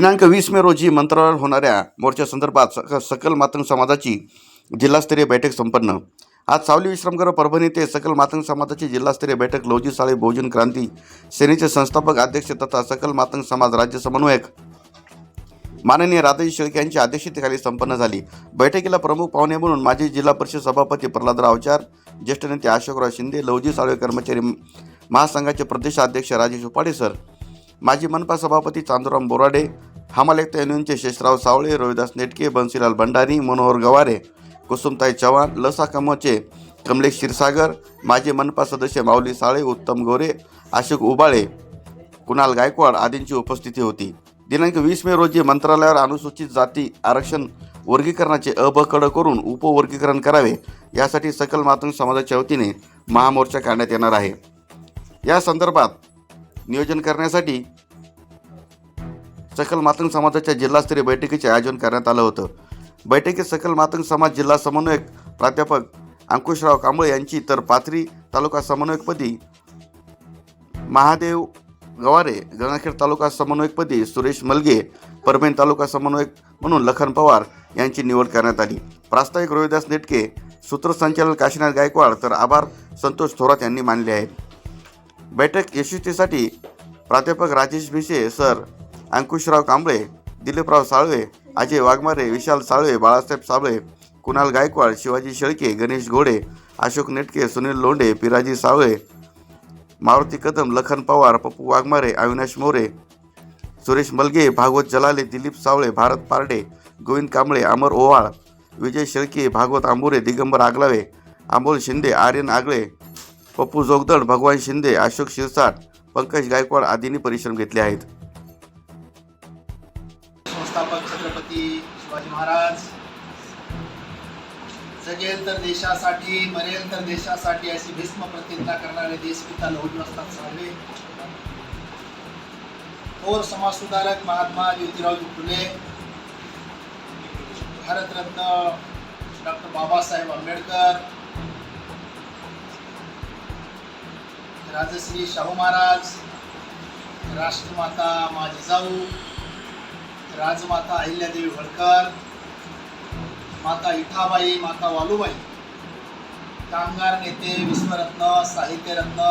दिनांक वीस मे रोजी मंत्रालयावर होणाऱ्या मोर्चासंदर्भात सक सकल मातंग समाजाची जिल्हास्तरीय बैठक संपन्न. आज सावली विश्रामगृह परभणी ते सकल मातंग समाजाची जिल्हास्तरीय बैठक लोजी साळे बहुजन क्रांती सेनेचे संस्थापक अध्यक्ष तथा सकल मातंग समाज राज्य समन्वयक माननीय राधाजी शेळके यांच्या अध्यक्षतेखाली संपन्न झाली. बैठकीला प्रमुख पाहुणे म्हणून माजी जिल्हा परिषद सभापती प्रल्हादराव आचार ज्येष्ठ नेते अशोकराव शिंदे लवजी साळवे कर्मचारी महासंघाचे प्रदेशाध्यक्ष राजेश उपाडे सर माजी मनपा सभापती चांदूराम बोराडे हमालेख युनियनचे शेषराव सावळे रोहिदास नेटके बन्सीलाल भंडारी मनोहर गवारे कुसुमताई चव्हाण लसा कमोचे कमलेश क्षीरसागर माजी मनपा सदस्य माऊली साळे उत्तम गोरे अशोक उबाळे कुणाल गायकवाड आदींची उपस्थिती होती. दिनांक वीस मे रोजी मंत्रालयावर अनुसूचित जाती आरक्षण वर्गीकरणाचे अबकड करून उपवर्गीकरण करावे यासाठी सकल मातंग समाजाच्या वतीने महामोर्चा काढण्यात येणार आहे. या संदर्भात नियोजन करण्यासाठी सकल मातंग समाजाच्या जिल्हास्तरीय बैठकीचे आयोजन करण्यात आलं होतं. बैठकीत सकल मातंग समाज जिल्हा समन्वयक प्राध्यापक अंकुशराव कांबळे यांची तर पाथरी तालुका समन्वयकपदी महादेव गवारे गंगाखेड तालुका समन्वयकपदी सुरेश मलगे परभणी तालुका समन्वयक म्हणून लखन पवार यांची निवड करण्यात आली. प्रास्ताविक रोहिदास नेटके सूत्रसंचालन काशीनाथ गायकवाड तर आभार संतोष थोरात यांनी मानले आहेत. बैठक यशस्वीसाठी प्राध्यापक राजेश भिसे सर अंकुशराव कांबळे दिलीपराव साळवे अजय वाघमारे विशाल साळवे बाळासाहेब साबळे कुणाल गायकवाड शिवाजी शेळके गणेश घोडे अशोक नेटके सुनील लोंढे पिराजी सावळे मारुती कदम लखन पवार पप्पू वाघमारे अविनाश मोरे सुरेश मलगे भागवत जलाले दिलीप सावळे भारत पारडे गोविंद कांबळे अमर ओवाळ विजय शेळके भागवत आंबोरे दिगंबर आगलावे अमोल शिंदे आर्यन आगळे पप्पू जोगदण भगवान शिंदे अशोक शिरसाट पंकज गायकवाड आदींनी परिश्रम घेतले आहेत. महाराज. जगेल तर देशासाठी मरेल तर देशासाठी अशी भीष्म प्रतिज्ञा करणारे देशपिता लहुजी असतात सर्वे. थोर समाजसुधारक महात्मा ज्योतिरावजी फुले भारतरत्न डॉक्टर बाबासाहेब आंबेडकर राजश्री शाहू महाराज राष्ट्रमाता मा जाऊ राजमाता अहिल्यादेवी होळकर माता इठाबाई माता वालुबाई कामगार नेते विश्वरत्न साहित्यरत्न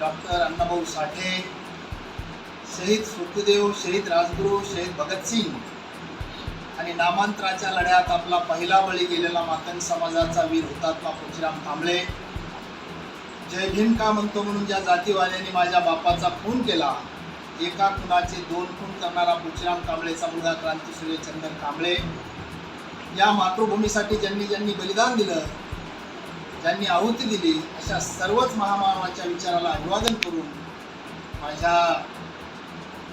डॉक्टर अण्णाभाऊ साठे शहीद सुखदेव शहीद राजगुरू शहीद भगतसिंग आणि नामांतराच्या लढ्यात आपला पहिला बळी गेलेला मातंग समाजाचा वीर हुतात्मा पृथ्वीराम थांबळे जय भीम का म्हणतो म्हणून ज्या जातीवाल्याने माझ्या बापाचा खून केला एका खुनाचे दोन खून करणारा पृथ्वीराम कांबळेचा मुलगा क्रांतीसूर्य चंदन कांबळे या मातृभूमीसाठी ज्यांनी ज्यांनी बलिदान दिलं ज्यांनी आहुती दिली अशा सर्वच महामानवाच्या विचाराला अभिवादन करून माझ्या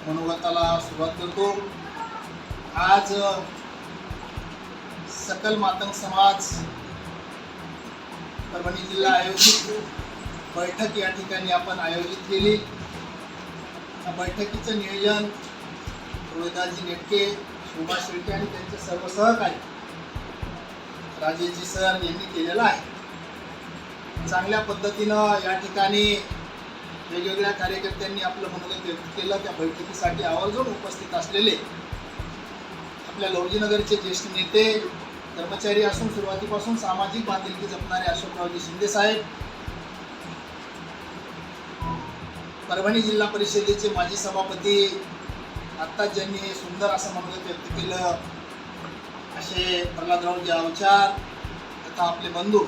मनोगताला सुरुवात करतो. आज सकल मातंग समाज परभणी जिल्हा आयोजित बैठक या ठिकाणी आपण आयोजित केली. या बैठकीचं नियोजन रोहिदासजी नेटके शोभा शेळके आणि त्यांचे सर्व सहकारी राजेशजी सर यांनी केलेला आहे. चांगल्या पद्धतीनं या ठिकाणी वेगवेगळ्या कार्यकर्त्यांनी आपलं मनोगत व्यक्त केलं. त्या बैठकीसाठी आवर्जून उपस्थित असलेले आपल्या लवजीनगरचे ज्येष्ठ नेते कर्मचारी असून सुरुवातीपासून सामाजिक बांधिलकी जपणारे अशोकरावजी शिंदे साहेब परभणी जिल्हा परिषदेचे माजी सभापती आत्ताच ज्यांनी सुंदर असं मनोगत व्यक्त केलं असे प्रल्हादरावजी अवचार तथा आपले बंधू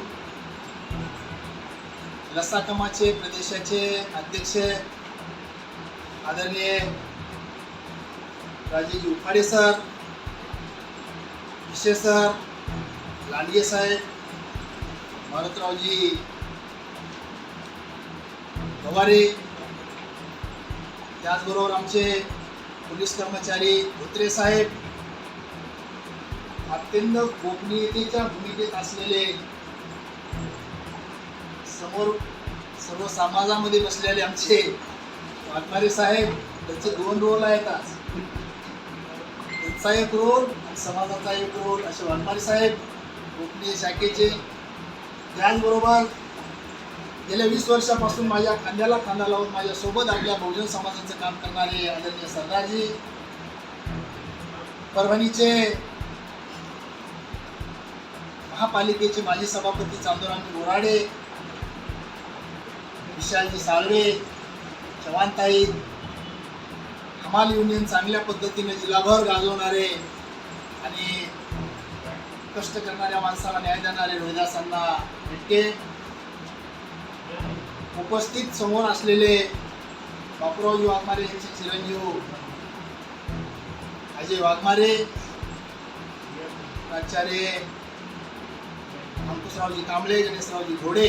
रसाकमाचे प्रदेशाचे अध्यक्ष आदरणीय राजेजी उफाडे सर विशे सर लांडगे साहेब भारतरावजी गवारे त्याचबरोबर आमचे पोलीस कर्मचारी धोत्रे साहेब अत्यंत गोपनीयतेच्या भूमिकेत असलेले समोर सर्व समाजामध्ये बसलेले आमचे वाघमारे साहेब त्यांचे दोन रोल आहेत आज. त्यांचा एक रोल आणि समाजाचा एक रोल असे वाघमारे साहेब गोपनीय शाखेचे. त्याचबरोबर गेल्या वीस वर्षापासून माझ्या खांद्याला खांदा लावून माझ्यासोबत आपल्या बहुजन समाजाचं काम करणारे आदरणीय सरदारजी परभणीचे महापालिकेचे माजी सभापती चांदोराम बोराडे विशालजी साळवे चव्हाणताई हमाल युनियन चांगल्या पद्धतीने जिल्हाभर गाजवणारे आणि कष्ट करणाऱ्या माणसाला न्याय देणारे रोहिदासांना भेटके. उपस्थित समोर असलेले बापूरावजी वाघमारे यांचे चिरंजीव अजय वाघमारे प्राचार्य संतोषरावजी कांबळे गणेशरावजी घोडे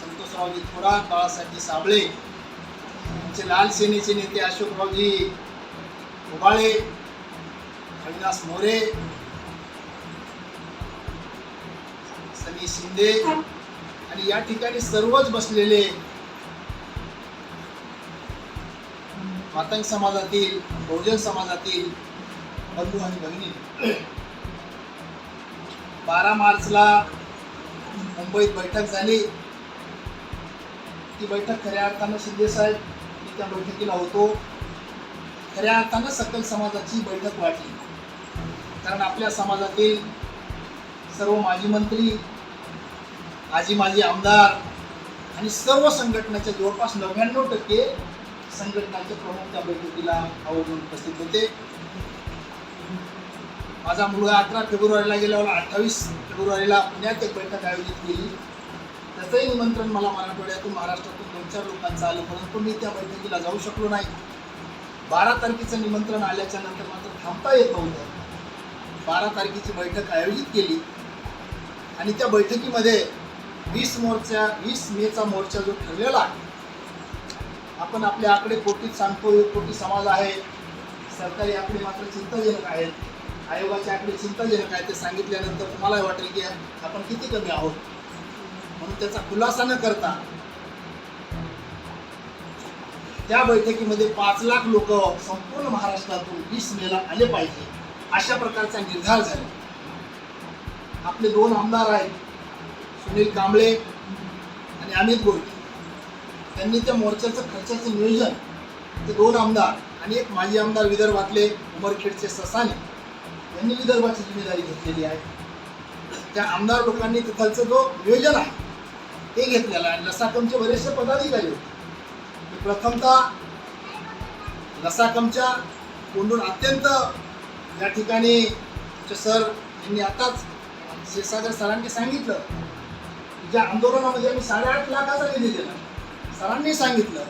संतोषरावजी थोरात बाळासाहेबजी साबळे आमचे लाल सेनेचे नेते अशोकरावजी उबाळे अविनाश मोरे सनी शिंदे आणि या ठिकाणी सर्वच बसलेले मातंग समाजातील बहुजन समाजातील बंधू आणि भगिनी. बारा मार्चला मुंबईत बैठक झाली. ती बैठक खऱ्या अर्थानं शिंदे साहेब मी त्या बैठकीला होतो. खऱ्या अर्थानं सकल समाजाची बैठक वाटली. कारण आपल्या समाजातील सर्व माजी मंत्री आजी माजी आमदार आणि सर्व संघटनेच्या जवळपास नव्याण्णव टक्के संघटनाचे प्रमुख त्या बैठकीला आवर्जून उपस्थित होते. माझा मुलगा अठरा फेब्रुवारीला गेल्यावर अठ्ठावीस फेब्रुवारीला पुण्यात एक बैठक आयोजित केली. त्याचंही निमंत्रण मला मराठवाड्यातून महाराष्ट्रातून दोन चार लोकांचं आलं परंतु मी त्या बैठकीला जाऊ शकलो नाही. बारा तारखेचं निमंत्रण आल्याच्यानंतर मात्र थांबता येत नव्हतं. बारा तारखेची बैठक आयोजित केली. आणि त्या बैठकीमध्ये वीस मोर्चा वीस मेचा मोर्चा जो ठरलेला आहे आपण आपले आकडे कोटीत सांगतो एक कोटी समाज आहे सरकारी आकडे मात्र चिंताजनक आहेत. आयोगाचे आकडे चिंताजनक आहे ते सांगितल्यानंतर तुम्हालाही वाटेल की आपण किती कमी आहोत? म्हणून त्याचा खुलासा न करता त्या बैठकीमध्ये पाच लाख लोक संपूर्ण महाराष्ट्रातून वीस मेला आले पाहिजे अशा प्रकारचा निर्धार झाला. आपले दोन आमदार आहेत सुनील कांबळे आणि अमित गोडके त्यांनी त्या मोर्चाचं खर्चाचं नियोजन ते दोन आमदार आणि एक माजी आमदार विदर्भातले उमरखेडचे ससाने यांनी विदर्भाची जिम्मेदारी घेतलेली आहे त्या आमदार लोकांनी तिथलचं जो नियोजन आहे ते घेतलेलं आहे. लसाकमचे बरेचसे पदाधिकारी होते. प्रथमतः लसाकमच्या कोंडून अत्यंत या ठिकाणी सर यांनी आताच क्षीरसागर सरांनी सांगितलं ज्या आंदोलनामध्ये आम्ही साडेआठ लाखाचा निधी दिला सरांनी सांगितलं.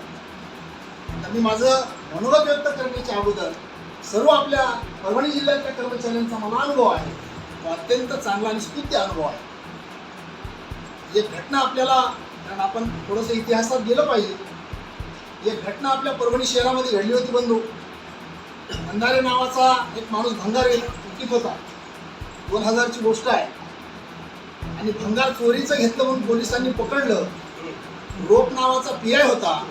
तर मी माझं मनोरथ व्यक्त करण्याच्या अगोदर सर्व आपल्या परभणी जिल्ह्यातल्या कर्मचाऱ्यांचा मला अनुभव आहे. तो अत्यंत चांगला आणि स्तुत्य अनुभव आहे. एक घटना आपल्याला कारण आपण थोडंसं इतिहासात गेलं पाहिजे. एक घटना आपल्या परभणी शहरामध्ये घडली होती बंधू. भंगारे नावाचा एक माणूस भंगार विकत होता. दोन हजारची गोष्ट आहे. आणि भंगार चोरीचं घेतलं म्हणून पोलिसांनी पकडलं. रोप नावाचा पी आय होता.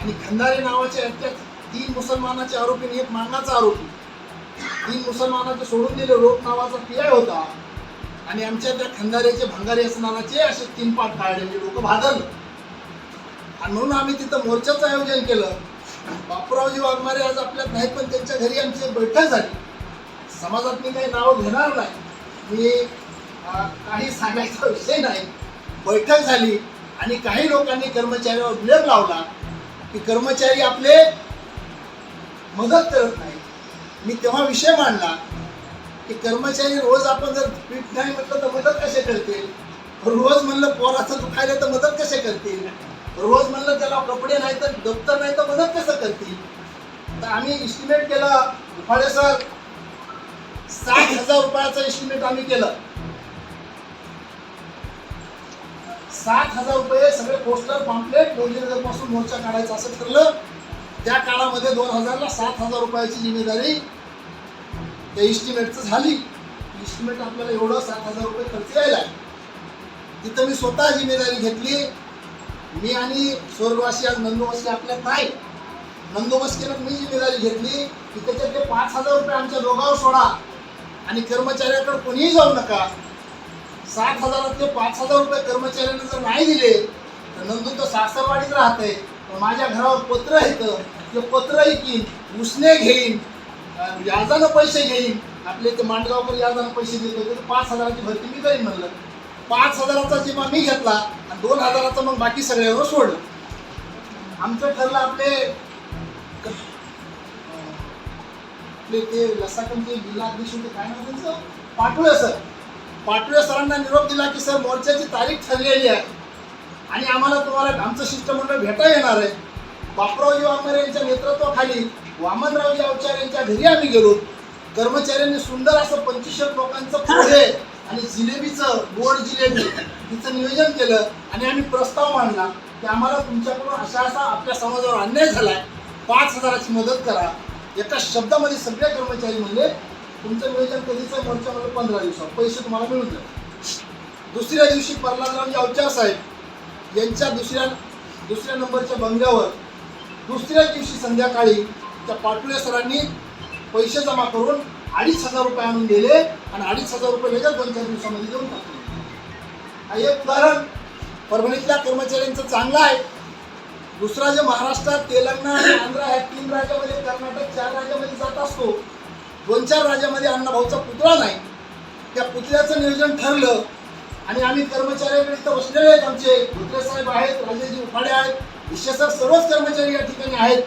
आणि खंदारे नावाचे अत्याच तीन मुसलमानाचे आरोपी आणि एक मांगाचा आरोपी. तीन मुसलमानाचे सोडून दिले रोप नावाचा पी होता. आणि आमच्या त्या खंदाऱ्याचे भंगारे असणाराचे असे तीन पाठ काढले लोक भादरले. आणि म्हणून आम्ही तिथं मोर्चाचं आयोजन केलं. बापूरावजी वाघमारे आज आपल्यात नाहीत पण त्यांच्या घरी आमची बैठक झाली. समाजात मी काही नावं घेणार नाही. मी काही सांगायचा विषय नाही. बैठक झाली आणि काही लोकांनी कर्मचाऱ्यावर ब्लेम लावला. की कर्मचारी आपले मदत करत नाही. मी तेव्हा विषय मांडला की कर्मचारी रोज आपण जर पीठ नाही म्हटलं तर मदत कसे करतील? रोज म्हणलं पोराचं दुखायला तर मदत कसे करतील? रोज म्हणलं त्याला कपडे नाही तर दप्तर नाही तर मदत कसं करतील? तर आम्ही इस्टिमेट केलं दुफाळे सर साठ हजार रुपयाचं इस्टिमेट आम्ही केलं. सात हजार रुपये सगळे पोस्टर पॉम्पलेटपासून मोर्चा काढायचा असं ठरलं. त्या काळामध्ये दोन हजारला सात हजार रुपयाची जिम्मेदारी त्या इस्टिमेटचं झाली. इस्टिमेट आपल्याला एवढं सात हजार रुपये खर्च यायला तिथं मी स्वतः जिम्मेदारी घेतली. मी आणि स्वर्गवासी आज नंदोबस्ती आपल्यात नाही. नंदोबस्तीनं मी जिम्मेदारी घेतली की त्याच्यात ते पाच हजार रुपये आमच्या दोघावर सोडा आणि कर्मचाऱ्याकडे कोणीही जाऊ नका. सात हजारातले पाच हजार रुपये कर्मचाऱ्यांना जर नाही दिले तर नंदू तर सासरवाडीत राहते माझ्या घरावर पत्र येतं ते पत्र ऐकीन उसने घेईन याजानं व्याजानं पैसे घेईन. आपले ते मांडगावकर व्याजानं पैसे देत. होते तर पाच हजाराची भरती मी करीन म्हणलं. पाच हजाराचा जिमा मी घेतला आणि दोन हजाराचा मग बाकी सगळ्यावर सोडलं. आमचं ठरलं आपले आपले ते आपले ते लसाकंचे जिल्हाधीश होते काय नाव त्यांचं? पाटोळे सर. पाटोळे सरांना निरोप दिला की सर मोर्चाची तारीख ठरलेली आहे. आणि आम्हाला तुम्हाला आमचं शिष्टमंडळ भेटा येणार आहे. बापरावजी वामरे यांच्या नेतृत्वाखाली वामनरावजी अवचार यांच्या घरी आम्ही गेलो. कर्मचाऱ्यांनी सुंदर असं पंचवीसशे लोकांचं पोहे आणि जिलेबीचं गोड जिलेबी तिचं नियोजन केलं आणि आम्ही प्रस्ताव मांडला की आम्हाला तुमच्याकडून अशा असा आपल्या समाजावर अन्याय झालाय. पाच हजाराची मदत करा. एका शब्दामध्ये सगळे कर्मचारी म्हणले तुमचं नियोजन कधीचं आहे मोर्चामध्ये पंधरा दिवसात. पैसे तुम्हाला मिळून जाईल दुसऱ्या दिवशी प्रल्हादरावजी अवचार साहेब यांच्या दुसऱ्या दुसऱ्या नंबरच्या बंगल्यावर दुसऱ्या दिवशी संध्याकाळी त्या पाटुले सरांनी पैसे जमा करून अडीच हजार रुपये आणून दिले आणि अडीच हजार रुपये लगेच दोन चार दिवसामध्ये देऊन टाकले. हा एक उदाहरण. परभणीतल्या कर्मचाऱ्यांचं चांगलं आहे. दुसरा जे महाराष्ट्रात तेलंगणा आणि आंध्र ह्या तीन राज्यामध्ये कर्नाटक चार राज्यामध्ये जात असतो दोन चार राज्यामध्ये अण्णाभाऊचा पुतळा नाही. त्या पुतळ्याचं नियोजन ठरलं आणि आम्ही कर्मचाऱ्याकडे इथं बसलेले आहेत आमचे. धोत्रे साहेब आहेत राजेजी उफाडे आहेत विश्वासात सर्वच कर्मचारी या ठिकाणी आहेत.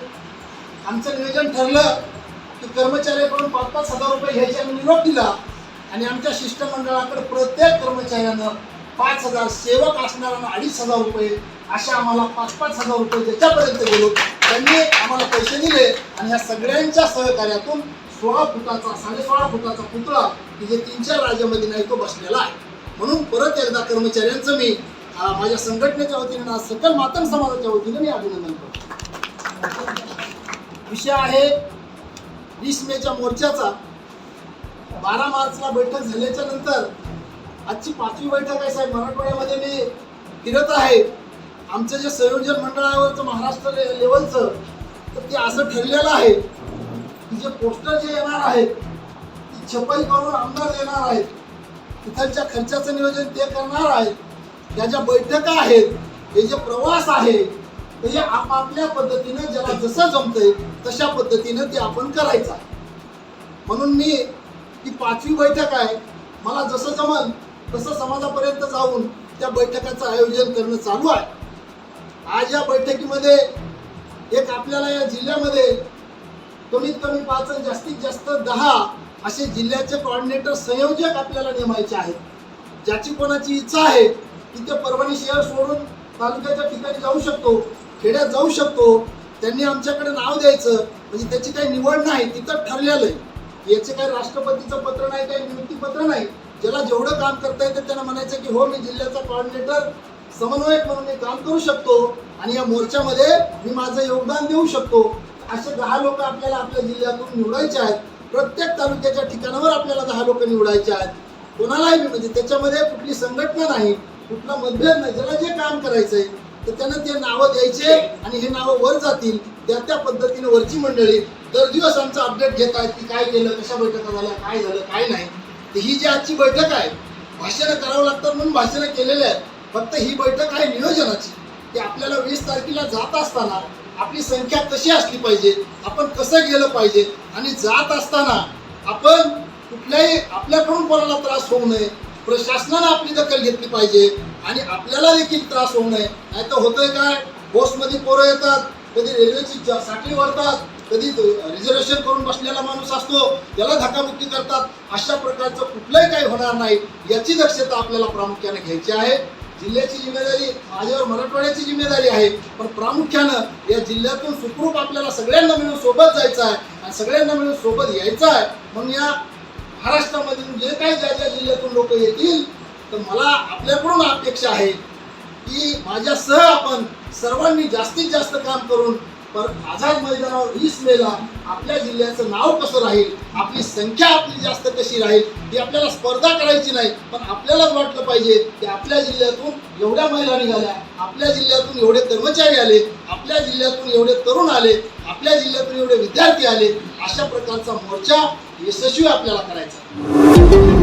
आमचं नियोजन ठरलं की कर्मचाऱ्याकडून पाच पाच हजार रुपये घ्यायचे आम्ही निरोप दिला आणि आमच्या शिष्टमंडळाकडे प्रत्येक कर्मचाऱ्यानं पाच हजार सेवक असणाऱ्यांना अडीच हजार रुपये अशा आम्हाला पाच पाच हजार रुपये ज्याच्यापर्यंत गेलो त्यांनी आम्हाला पैसे दिले आणि ह्या सगळ्यांच्या सहकार्यातून सोळा फुटाचा साडेसोळा फुटाचा पुतळा की जे तीन चार राज्यामध्ये नाही तो बसलेला आहे. म्हणून परत एकदा कर्मचाऱ्यांचं मी माझ्या संघटनेच्या वतीने आज सकल मातंग समाजाच्या वतीने मी अभिनंदन करतो. विषय आहे वीस मेच्या मोर्चाचा. बारा मार्चला बैठक झाल्याच्यानंतर आजची पाचवी बैठक आहे साहेब मराठवाड्यामध्ये मी फिरत आहे. आमचं जे संयोजन मंडळावरचं महाराष्ट्र ले- लेवलचं तर ते असं ठरलेलं आहे की जे पोस्टर जे येणार आहेत ती छपाई करून आमदार येणार आहेत. तिथलच्या खर्चाचं नियोजन ते करणार आहेत. त्या ज्या बैठका आहेत हे जे प्रवास आहे तर हे आपापल्या पद्धतीनं ज्याला जसं जमतंय तशा पद्धतीनं ते आपण करायचं आहे. म्हणून मी ही पाचवी बैठक आहे. मला जसं जमल तसं समाजापर्यंत जाऊन त्या बैठकाचं आयोजन करणं चालू आहे. आज या बैठकीमध्ये एक आपल्याला या जिल्ह्यामध्ये कमीत कमी पाच जास्तीत जास्त दहा असे जिल्ह्याचे कॉर्डिनेटर संयोजक आपल्याला नेमायचे आहेत. ज्याची कोणाची इच्छा आहे की ते परभणी शहर सोडून तालुक्याच्या ठिकाणी जाऊ शकतो खेड्यात जाऊ शकतो. त्यांनी आमच्याकडे नाव द्यायचं म्हणजे त्याची काही निवड नाही तिथं ठरलेलं आहे. याचे काही राष्ट्रपतीचं पत्र नाही काही नियुक्तीपत्र नाही. ज्याला जेवढं काम करता येतं त्यांना म्हणायचं की हो मी जिल्ह्याचा कॉर्डिनेटर समन्वयक म्हणून मी काम करू शकतो आणि या मोर्चामध्ये मी माझं योगदान देऊ शकतो. असे दहा लोक आपल्याला आपल्या जिल्ह्यातून निवडायचे आहेत. प्रत्येक तालुक्याच्या ठिकाणावर आपल्याला दहा लोक निवडायचे आहेत. कोणालाही म्हणजे त्याच्यामध्ये कुठली संघटना नाही कुठला मतभेद नाही. ज्याला जे काम करायचंय तर त्यांना ते नावं द्यायचे आणि हे नावं वर जातील त्या त्या पद्धतीने वरची मंडळी दर दिवस आमचं अपडेट घेत आहेत की काय केलं कशा बैठका झाल्या काय झालं काय नाही. तर ही जी आजची बैठक आहे भाषणं करावं लागतात म्हणून भाषणं केलेल्या आहेत. फक्त ही बैठक आहे नियोजनाची. की आपल्याला वीस तारखेला जात असताना आपली संख्या कशी असली पाहिजे आपण कसं गेलं पाहिजे आणि जात असताना आपण कुठल्याही आपल्याकडून कोणाला त्रास होऊ नये प्रशासनानं आपली दखल घेतली पाहिजे आणि आपल्याला देखील त्रास होऊ नये. नाही तर होतंय काय? बसमध्ये पोरं येतात कधी रेल्वेची साखळी वाढतात कधी रिझर्वेशन करून बसलेला माणूस असतो त्याला धक्काबुक्की करतात. अशा प्रकारचं कुठलंही काही होणार नाही याची दक्षता आपल्याला प्रामुख्याने घ्यायची आहे. जिल्ह्याची जिम्मेदारी माझ्यावर मराठवाड्याची जिम्मेदारी आहे. पण प्रामुख्यानं या जिल्ह्यातून सुखरूप आपल्याला सगळ्यांना मिळून सोबत जायचं आहे आणि सगळ्यांना मिळून सोबत यायचं आहे. म्हणून या महाराष्ट्रामधून जे काही ज्या ज्या जिल्ह्यातून लोक येतील तर मला आपल्याकडून अपेक्षा आहे की माझ्यासह आपण सर्वांनी जास्तीत जास्त काम करून पर आझाद मैदानावर वीस मेला आपल्या जिल्ह्याचं नाव कसं राहील? आपली संख्या आपली जास्त कशी राहील? ही आपल्याला स्पर्धा करायची नाही पण आपल्यालाच वाटलं पाहिजे की आपल्या जिल्ह्यातून एवढ्या महिला निघाल्या आपल्या जिल्ह्यातून एवढे कर्मचारी आले आपल्या जिल्ह्यातून एवढे तरुण आले आपल्या जिल्ह्यातून एवढे विद्यार्थी आले अशा प्रकारचा मोर्चा यशस्वी आपल्याला करायचा.